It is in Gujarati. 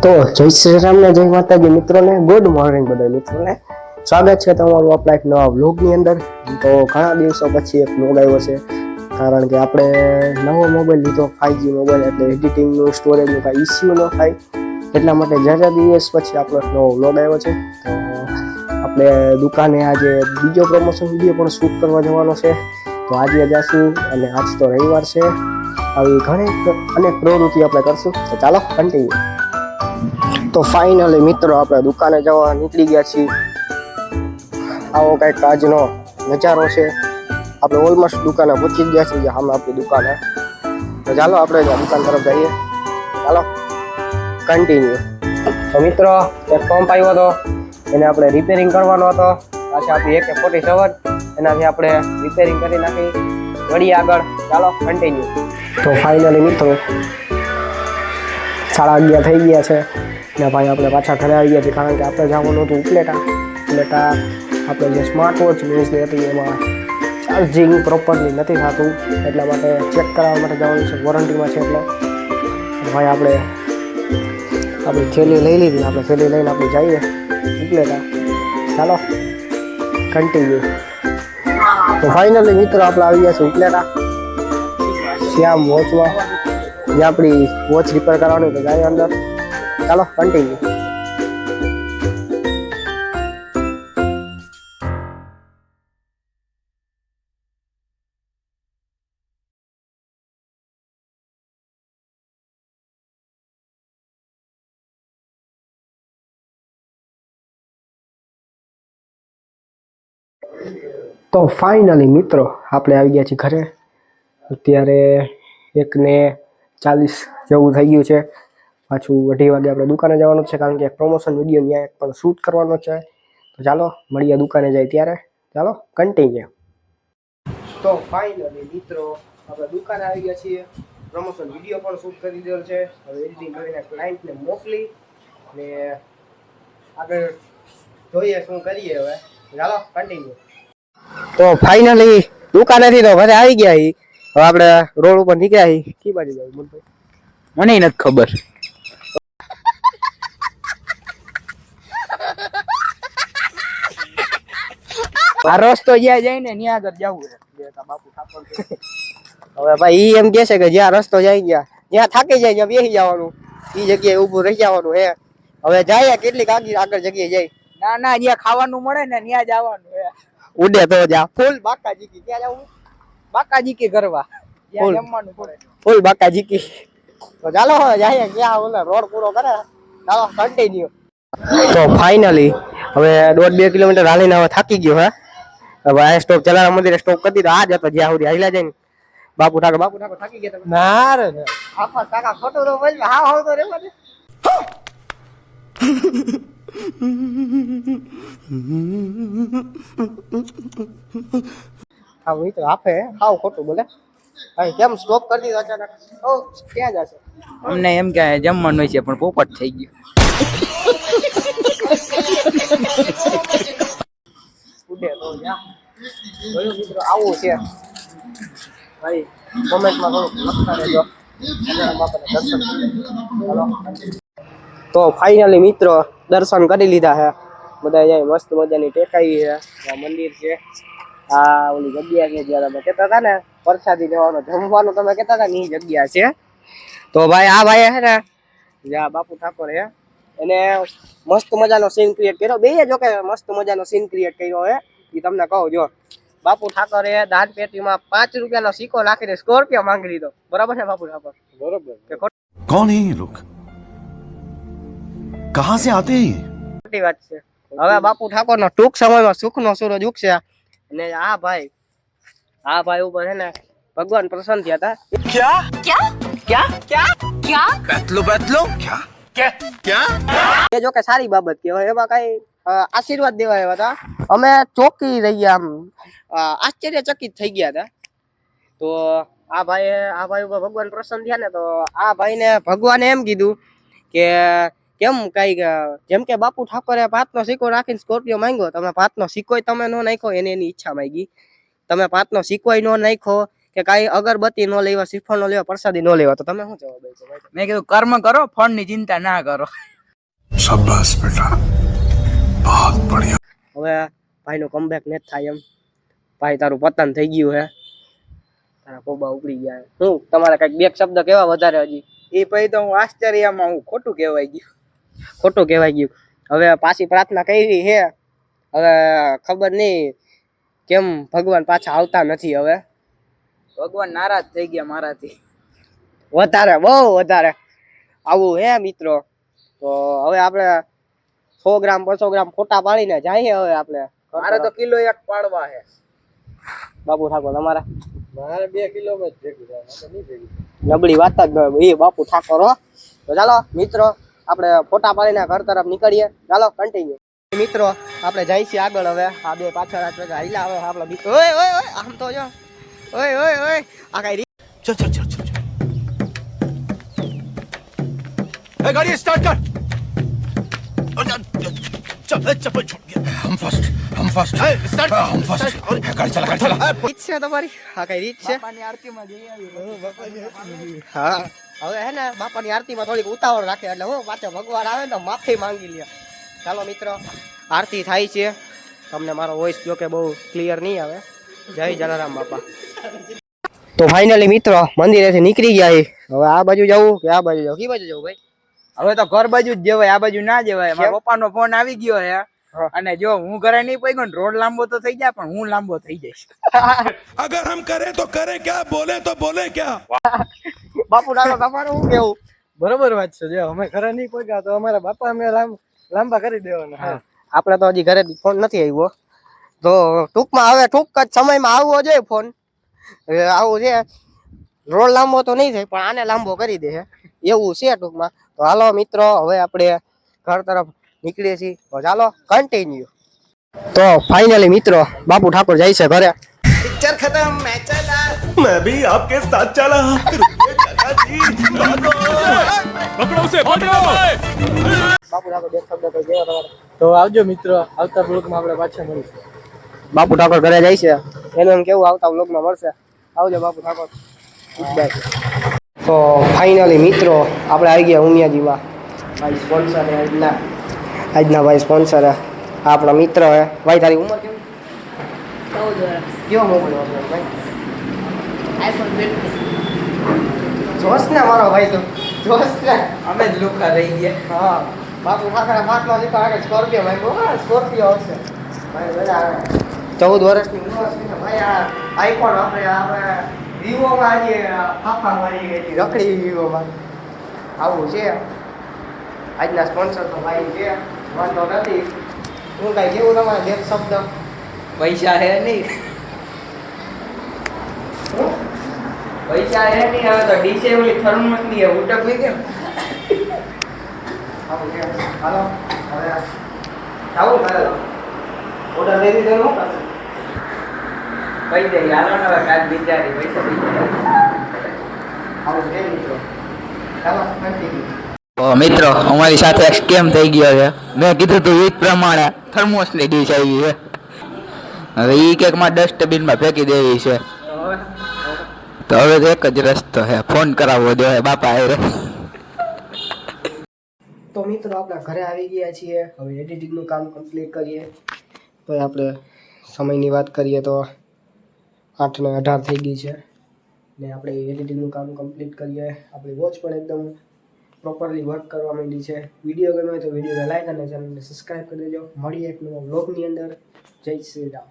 તો જય શ્રી રામને જય માતાજી મિત્રોને ગુડ મોર્નિંગ બધા મિત્રોને. સ્વાગત છે તમારું આપણા એક નવા વ્લોગની અંદર. તો ઘણા દિવસો પછી એક વ્લોગ આવ્યો છે. કારણ કે આપણે નવો મોબાઈલ લીધો ફાઈવજી મોબાઈલ એટલે એડિટિંગનું સ્ટોરેજનું કાંઈ ઇસ્યુ ન થાય. એટલા માટે જ્યાં દિવસ પછી આપણો નવો વ્લોગ આવ્યો છે. તો આપણે દુકાને આજે બીજો પ્રમોશન વીડિયો પણ શૂટ કરવા જવાનો છે. તો આજે જશું અને આજ તો રવિવાર છે. આવી ઘણી અનેક પ્રવૃત્તિ આપણે કરશું. તો ચાલો કન્ટિન્યુ તો ફાઇનલી મિત્રો આપણે દુકાને જવા નીકળી ગયા છીએ. આવો કંઈક આજનો નજારો છે. આપણે ઓલમોસ્ટ દુકાને પહોંચી ગયા છીએ સામે આપણી દુકાને તો ચાલો આપણે દુકાન તરફ જઈએ. ચાલો કન્ટિન્યુ તો મિત્રો, એક પંપ આવ્યો હતો. એને આપણે રિપેરિંગ કરવાનો હતો. પાછી આપણી એક ફોર્ટી સેવન એનાથી આપણે રિપેરિંગ કરી નાખી. વળી આગળ. ચાલો કન્ટિન્યુ તો ફાઇનલી મિત્રો, સાડા અગિયાર થઈ ગયા છે. ને ભાઈ આપણે પાછા ઘરે આવી ગયા છે કારણ કે આપણે જવાનું હતું ઉપલેટા. ઉપલેટા આપણે જે સ્માર્ટ વોચ ન્યૂઝની હતી એમાં ચાર્જિંગ પ્રોપરલી નથી થતું. એટલા માટે ચેક કરાવવા માટે જવાનું છે. વોરંટીમાં છે એટલે. ભાઈ આપણે આપણી થેલી લઈ લીધી આપણે થેલી લઈને આપણે જઈએ ઉપલેટા. ચાલો કન્ટિન્યુ તો ફાઇનલી મિત્રો આપણે આવી ગયા છે ઉપલેટા. શ્યામ વોચમાં જે આપણી વોચ રિપેર કરવાની તો જાય અંદર. ચાલો કન્ટિન્યુ તો ફાઇનલી મિત્રો, આપણે આવી ગયા છીએ ઘરે. અત્યારે એકને ચાલીસ જેવું થઈ ગયું છે. પાછું અઢી વાગે આપણે દુકાને જવાનું છે કારણ કે પ્રમોશન વીડિયો ત્યાં એક પણ શૂટ કરવાનો છે. તો ચાલો મળીએ દુકાને જાય ત્યારે. ચાલો કન્ટિન્યુ તો ફાઇનલી મિત્રો આપણે દુકાને આવી ગયા છીએ. પ્રમોશન વીડિયો પણ શૂટ કરી દીધો છે. હવે એડિટિંગ કરીને ક્લાયન્ટને મોકલી ને આગળ જોઈએ શું કરીએ હવે. ચાલો કન્ટિન્યુ તો ફાઇનલી દુકાનેથી તો ઘરે આવી ગયા. હવે આપણે રોડ ઉપર નીકળ્યા. કી બાજુ જાય મુનભાઈ? મને નથી ખબર. આ રસ્તો જ્યાં જાય ને ત્યાં આગળ જવું છે. બાપુ ઠાકોર હવે ભાઈ ઈ એમ કે છે કે જ્યાં રસ્તો જાય ગયા જ્યાં થાકી જાય ત્યાં બેસી જવાનું. ઈ જગ્યાએ ઊભું રહી જવાનું હે. હવે જાય કેટલીક આગળ આગળ જગ્યાએ જાય? ના ના જ્યાં ખાવાનું મળે ને ત્યાં જવાનું હે. ઉડે તો જા. ફૂલ બાકા જીકી ક્યાં જવું બાકાજી જીકી કરવા ફૂલ. જમવાનું પડે ફૂલ બાકા જીકી તો ચાલો હવે જાય ક્યાં ઓલા રોડ પૂરો કરે. ચાલો કન્ટિન્યુ તો ફાઇનલી હવે દોઢ બે કિલોમીટર હાલીને હવે થાકી ગયો હે? હવે આ સ્ટોપ જલારામ મંદિરે સ્ટોપ કરી દીધો. આ જતો જ્યાં સુધી હાલ્યા જાય ને. બાપુ ઠાકો બાપુ ઠાકોર થાકી ગયા તમે. ના રે આખા કાકા ખોટું તો બોલ હા હા તો રે મને હા ભાઈ તો આપે હાવ ખોટું બોલે. ભાઈ કેમ સ્ટોપ કરી દીધો અચાનક? ઓ ક્યાં જશે? અમને એમ કે જમવાનું છે પણ પોપટ થઈ ગયું. તો જોયું મિત્રો, આવું છે. ભાઈ, કોમેન્ટમાં થોડુંક તો ફાઇનલી મિત્રો, દર્શન કરી લીધા છે. બધા મસ્ત મજાની ટેકાઈ છે. મંદિર છે. આ ઓલી જગ્યા છે જ્યાં તમે કહેતા હતા ને પ્રસાદી લેવાનો જમવાનું તમે કહેતા હતા ને જગ્યા છે. તો ભાઈ, આ ભાઈ છે ને જ્યાં બાપુ ઠાકોર છે. એને મસ્ત મજાનો સીન ક્રિએટ કર્યો. બે જો કે મસ્ત મજાનો સીન ક્રિએટ કર્યો હે એ તમને કહું જો બાપુ ઠાકોરે દાન પેટીમાં પાંચ રૂપિયાનો સિક્કો નાખીને સ્કોર્પિયો માંગી લીધો બરાબર છે બાપુ ઠાકોર બરોબર કે कौन है ये लोग कहां से आते हैं ये ખોટી વાત છે હવે બાપુ ઠાકોર નો ટૂંક સમયમાં સુખ નો સૂરજ ઉગશે અને આ ભાઈ આ ભાઈ ઉપર છે ને ભગવાન પ્રસન્ન થયા હતા बैतलो बैतलो क्या क्या क्या એ જો કે સારી બાબત કહેવાય એમાં કઈ અ, આશીર્વાદ દેવા આવ્યા હતા. અમે ચોકી રહી ગયા આમ આશ્ચર્યચકિત થઈ ગયા હતા. તો આ ભાઈ આ ભાઈ ભગવાન પ્રસન્ન થયા ને તો આ ભાઈને ભગવાને એમ કીધું કે કેમ કઈ જેમ કે બાપુ ઠાકોરે ભાતનો સિક્કો રાખીને સ્કોર્પિયો માંગ્યો તમે ભાતનો સિક્કોય તમે ન નાખ્યો એને એની ઈચ્છા માંગી. તમે ભાતનો સિક્કોય ન નાખ્યો કે કાંઈ અગરબત્તી ન લેવા શ્રીફળ ન લેવા પ્રસાદી ન લેવા. તો તમે શું જવાબ આપ્યો? મેં કીધું કર્મ કરો ફળની ચિંતા ના કરો. શાબાશ બેટા. बहुत बढ़िया હવે ભાઈનો કમબેક ને થાય એમ ભાઈ તારું પતન થઈ ગયું હે તારા કોબા ઉપડી ગયા હે. શું તમારે કઈક બે શબ્દ કેવા વધારે હજી એ પછી તો હું આશ્ચર્યમાં હું ખોટું કહેવાય ગયું ખોટું કહેવાય ગયું હવે પાછી પ્રાર્થના કરી હે હવે ખબર નહીં કેમ ભગવાન પાછા આવતા નથી હવે ભગવાન નારાજ થઈ ગયા મારાથી વધારે બહુ વધારે આવું હે મિત્રો તો હવે આપણે સો ગ્રામ બસો ગ્રામ ફોટા પાડીને જાય હવે આપણે. મારે તો કિલો એક પાડવા હે. બાપુ ઠાકોર તમારે? મારે બે કિલો નબળી વાત જ બાપુ ઠાકોર ચાલો મિત્રો આપણે ફોટા પાડીને ઘર તરફ નીકળીએ. ચાલો કન્ટિન્યુ મિત્રો આપણે જઈશું આગળ હવે. આ બે પાછળ આ ભેગા મિત્રો આમ તો જો. ઓય ઓય ઓય. આ કઈ ચો कर चल ए, चप्पल छूट गया हम फर्स्ट हम फर्स्ट स्टार्ट हम फर्स्ट गाड़ी चला गाड़ी चला રીત છે તમારી આ કઈ રીત છે બાપાની આરતીમાં જઈ આવી હા હવે હે ને બાપાની આરતીમાં થોડીક ઉતાવળ રાખે એટલે હું પાછો ભગવાન આવે ને તો માફી માંગી લે ચાલો મિત્રો આરતી થાય છે તમને મારો વોઇસ જો કે બહુ ક્લિયર નહીં આવે જય જલારામ બાપા તો ફાઇનલી મિત્રો મંદિરેથી નીકળી ગયા છે. હવે આ બાજુ જવું કે આ બાજુ જવું કઈ બાજુ જવું ભાઈ હવે તો ઘર બાજુ જ જવાય આ બાજુ ના જવાય મારા પપ્પાનો ફોન આવી ગયો હે. અને જો હું ઘરે નહીં પડી ગયો રોડ લાંબો તો થઈ જાય પણ હું લાંબો થઈ જઈશ. અગર હમ કરે તો કરે ક્યાં બોલે તો બોલે ક્યાં. બાપુ દાદા તમારું શું કેવું? બરોબર વાત છે. જો અમે ઘરે નહીં પહોંચ્યા તો અમારા બાપા અમે લાંબા કરી દેવાના. આપણે તો હજી ઘરે ફોન નથી આવ્યો. તો ટૂંકમાં હવે ટૂંક જ સમયમાં આવવો જોઈએ ફોન આવું છે. રોડ લાંબો તો નહીં થાય પણ આને લાંબો કરી દે. એવું છે ટૂંકમાં. हलो मित्रों हमें अपने घर तरफ़ निकलिए तो चलो कंटीन्यू तो फाइनली मित्रों बापू ठाकुर जाए से घरे पिक्चर खत्म मैं चला मैं भी आपके साथ चला बापू ठाकुर देख सकते बापू ठाकुर घरे जाए बापू ठाकुर તો ફાઇનલી મિત્રો આપણે આવી ગયા ઉમિયાજીમાં. ભાઈ સ્પોન્સર હે આજના. આજના ભાઈ સ્પોન્સર હે આપણા મિત્ર હે ભાઈ તારી ઉંમર કેવી કેવો મોબાઈલ વાપરો ભાઈ? જોશ ને મારો ભાઈ તો. જોશ ને. અમે જ લુખા રહી ગયા. હા. બાપુ ઠાકરે માટલો નીકળે આગળ સ્કોર્પિયો ભાઈ. સ્કોર્પિયો હશે ભાઈ બધા ચૌદ વર્ષની ઉંમર છે ભાઈ આ આઈફોન આપણે આપણે વિવોમાં આજે ફાફા મારી ગઈ હતી રખડી વિવોમાં. આવું છે. આજના સ્પોન્સર તો ભાઈ છે. વાંધો નથી. હું કાંઈ કેવું તમારે જે શબ્દ? પૈસા હે નહીં. પૈસા હે નહીં હવે તો ડીસે ઓલી થર્મસની ઉટક નહીં કેમ હાલો હવે આવું. ઓર્ડર લઈ દીધો હું કરશે કહી દે હાલો ને કાલ બિચારી પૈસા દઈ મિત્રો અમારી સાથે સ્કેમ થઈ ગયો છે. મેં કીધું તું એ જ પ્રમાણે થર્મોસની ડીશ આવી છે હવે ઈ કેકમાં ડસ્ટબિનમાં ફેંકી દેવી છે. તો હવે તો એક જ રસ્તો છે. ફોન કરાવવો જોઈએ બાપા એ તો મિત્રો આપણે ઘરે આવી ગયા છીએ. હવે એડિટિંગનું કામ કમ્પ્લીટ કરીએ. તો આપણે સમયની વાત કરીએ તો આઠ ને અઢાર થઈ ગઈ છે. ને આપણે એડિટિંગનું કામ કમ્પ્લીટ કરીએ. આપણી વોચ પણ એકદમ પ્રોપરલી વર્ક કરવા માંડી છે. વીડિયો ગમે તો વિડીયોને લાઈક અને ચેનલને સબસ્ક્રાઈબ કરી દેજો. મળીએ એક નવા વ્લોગની અંદર. જય શ્રી રામ.